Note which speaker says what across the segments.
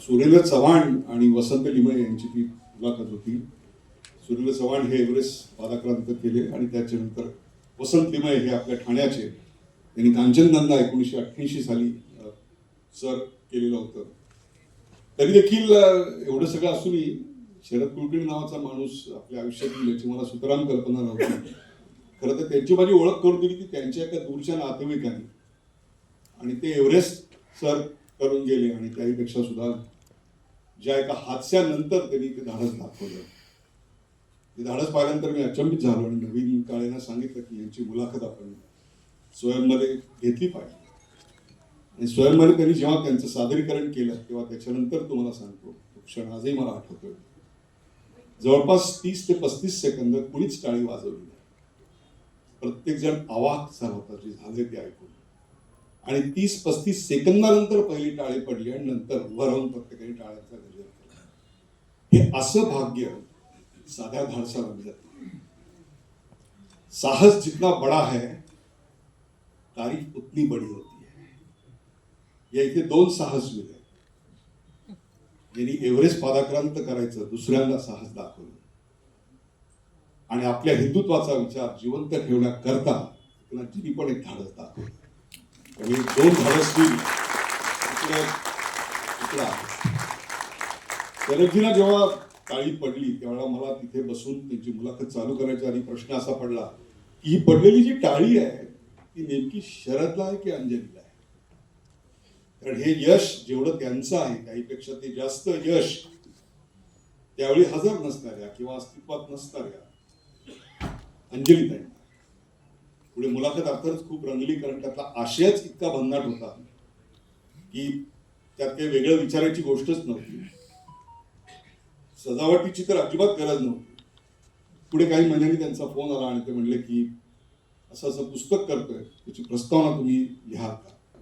Speaker 1: सुरेंद्र चव्हाण आणि वसंत लिमये यांची ती मुलाखत होती. सुरेंद्र चव्हाण हे एव्हरेस्ट पादाक्रांत केले आणि त्याच्यानंतर वसंत लिमये हे आपल्या ठाण्याचे त्यांनी कांचनगंगा एकोणीसशे अठ्ठ्याऐंशी साली सर केलेलं होतं. तरी देखील एवढं सगळं असूनही शरद कुलकर्णी नावाचा माणूस आपल्या आयुष्यातील याची मला सुतराम कल्पना नव्हती. खरं तर त्यांची माझी ओळख करून दिली ती त्यांच्या एका दूरच्या नातेवाईकांनी. आणि ते एव्हरेस्ट सर करून गेले आणि त्याहीपेक्षा सुद्धा ज्या एका हादस्यानंतर त्यांनी ते धाडस दाखवलं. ते धाडस पाहिल्यानंतर मी अचंबित झालो आणि नवीन काळेंना सांगितलं की यांची मुलाखत आपण स्वयंमध्ये घेतली पाहिजे. आणि स्वयंमध्ये त्यांनी जेव्हा त्यांचं सादरीकरण केलं तेव्हा त्याच्यानंतर तुम्हाला सांगतो तो क्षण आजही मला आठवतोय. जवळपास तीस ते पस्तीस सेकंद कुणीच टाळी वाजवली नाही. प्रत्येक जण झाला होता जे झाले ते ऐकून. आणि तीस पस्तीस सेकंदानंतर पहिली टाळी पडली आणि नंतर वरवून प्रत्येकाने टाळ्यांचा गजर केला. हे असं भाग्य साध्या धाडसाला मिळत साहस जितना बडा है तारीफ उतनी बडी होती है. या इथे दोन साहस आहेत यांनी एव्हरेस्ट पादाक्रांत करायचं दुसऱ्यांना साहस दाखवलं. आणि आपल्या हिंदुत्वाचा विचार जिवंत ठेवण्याकरता एकनाथजींनी पण एक धाडस दाखवलं. आणि दोन धाडसवीर इकडे जेव्हा काळी पडली त्यावेळेला मला तिथे बसून त्यांची मुलाखत चालू करायच्या आणि प्रश्न असा पडला की ही पडलेली जी टाळी आहे ती नेमकी शरदला आहे की अंजलीला आहे कारण हे यश जेवढं त्यांचं आहे त्याहीपेक्षा ते जास्त यश त्यावेळी हजर नसणाऱ्या किंवा अस्तित्वात नसणाऱ्या अंजली ताई पुढे मुलाखत अर्थातच खूप रंगली कारण त्यातला आशयच इतका भन्नाट होता की त्यात काही वेगळं विचारायची गोष्टच नव्हती. सजावटीची तर अजिबात गरज नव्हती. पुढे काही महिन्यांनी त्यांचा फोन आला आणि ते म्हणले की असं असं पुस्तक करतोय त्याची प्रस्तावना तुम्ही लिहाल का?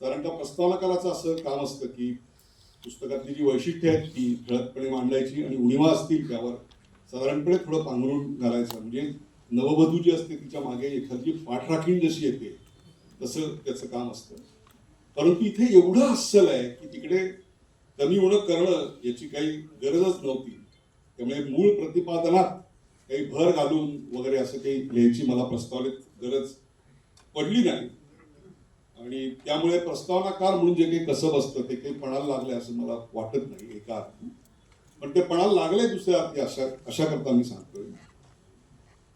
Speaker 1: साधारणतः प्रस्तावनाकाराचं असं काम असतं की पुस्तकातली जी वैशिष्ट्ये आहेत ती ठळकपणे मांडायची आणि उणीवा असतील त्यावर साधारणपणे थोडं पांघरून घालायचं. म्हणजे नववधू जी असते तिच्यामागे एखादी पाठराखीण जशी येते तसं त्याचं काम असतं. परंतु इथे एवढं अस्सल आहे की तिकडे कमी होणं करणं याची काही गरजच नव्हती. त्यामुळे मूळ प्रतिपादनात काही भर घालून वगैरे असं काही लिहायची मला प्रस्तावनेत गरज पडली नाही. आणि त्यामुळे प्रस्तावनाकार म्हणून जे काही कसं बसतं ते काही पणाला लागले असं मला वाटत नाही एका अर्थी पण ते पणाला लागले दुसऱ्या अर्थी अशा अशा करता मी सांगतोय.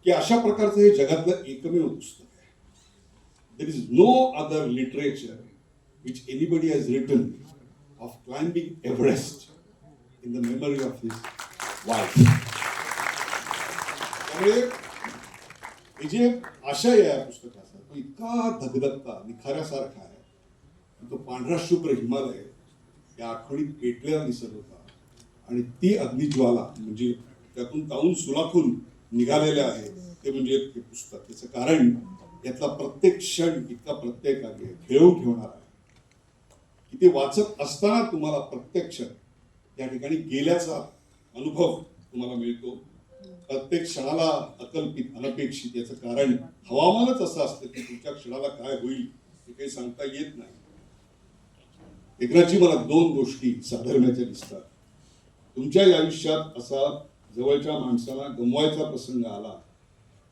Speaker 1: की अशा प्रकारचं हे जगातलं एकमेव पुस्तक आहे. There is no other literature which anybody has written of climbing Everest in the memory of his wife त्यामुळे हे जे आशय आहे या पुस्तकाचा तो इतका धगधगता निखाऱ्यासारखा आहे. तो पांढरा शुभ्र हिमालय या आठवणीत पेटलेला दिसत होता. आणि ती अग्निज्वाला म्हणजे त्यातून ताऊन सुलाखून निघालेले आहे ते म्हणजे ते पुस्तक. त्याचं कारण यातला प्रत्येक क्षण इतका प्रत्येकाने खेळून ठेवणार आहे. की ते वाचत असताना तुम्हाला प्रत्यक्ष त्या ठिकाणी गेल्याचा अनुभव तुम्हाला मिळतो. प्रत्येक क्षणाला अकल्पित अनपेक्षित याचं कारण हवामानच असं असतं की तुमच्या क्षणाला काय होईल हे काही सांगता येत नाही. एकदाची मला दोन गोष्टी साधर्म्याच्या दिसतात. तुमच्या या आयुष्यात असा जवळच्या माणसाला गमवायचा प्रसंग आला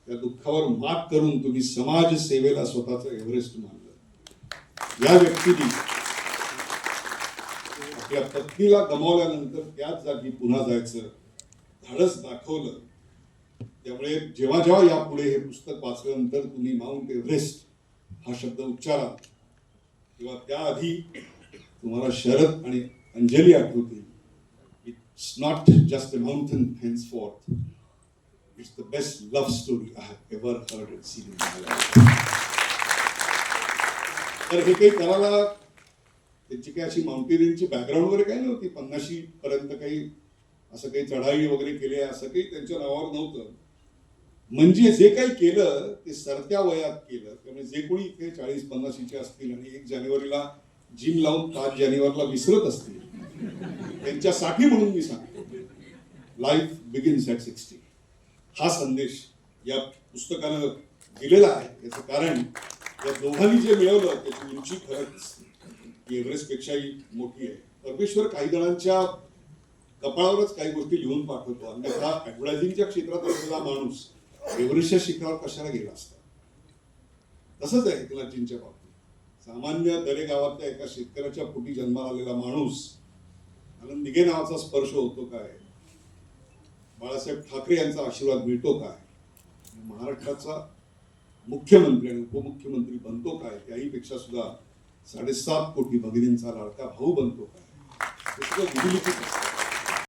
Speaker 1: त्या दुःखावर मात करून तुम्ही समाज सेवेला स्वतःचं एव्हरेस्ट मानलं. या व्यक्तीने आपल्या पत्नीला गमावल्यानंतर त्याच जागी पुन्हा जायचं धाडस दाखवलं. त्यामुळे जेव्हा जेव्हा यापुढे हे पुस्तक वाचल्यानंतर तुम्ही माउंट एव्हरेस्ट हा शब्द उच्चारा किंवा त्याआधी तुम्हाला शरद आणि अंजली आठवतील. It's not just a mountain henceforth. It's the the best story story have ever ever and seen in my life. तर हे काही करायला त्यांची काही अशी माउंटेनियरिंगची बॅकग्राऊंड वगैरे काही नव्हती पन्नाशी पर्यंत काही असं काही चढाई वगैरे केली आहे असं काही त्यांच्या नावावर नव्हतं म्हणजे जे काही केलं ते सरत्या वयात केलं त्यामुळे जे कोणी इथे चाळीस पन्नाशीचे असतील आणि एक जानेवारीला जिम लावून पाच जानेवारीला विसरत असतील त्यांच्यासाठी म्हणून मी सांगतो. लाईफ बिगिन्स ॲट सिक्स्टी हा संदेश या पुस्तकानं दिलेला आहे. याचं कारण या दोघांनी जे मिळवलं त्याची उंची खरंच एव्हरेस्टपेक्षाही मोठी आहे. परमेश्वर काही जणांच्या कपाळावरच काही गोष्टी लिहून पाठवतो. अन्यथा ऍडव्हर्टायझिंगच्या क्षेत्रात असलेला माणूस एव्हरेस्टच्या शिखरावर कशाला गेला असता? तसंच आहे एकनाथजींच्या बाबतीत. सामान्य दरेगावातल्या एका शेतकऱ्याच्या पोटी जन्माला आलेला माणूस कारण निघे नावाचा स्पर्श होतो काय? बाळासाहेब ठाकरे यांचा आशीर्वाद मिळतो काय? महाराष्ट्राचा मुख्यमंत्री आणि उपमुख्यमंत्री बनतो काय? त्याही पेक्षा सुद्धा साडेसात कोटी भगिनींचा लाडका भाऊ बनतो काय?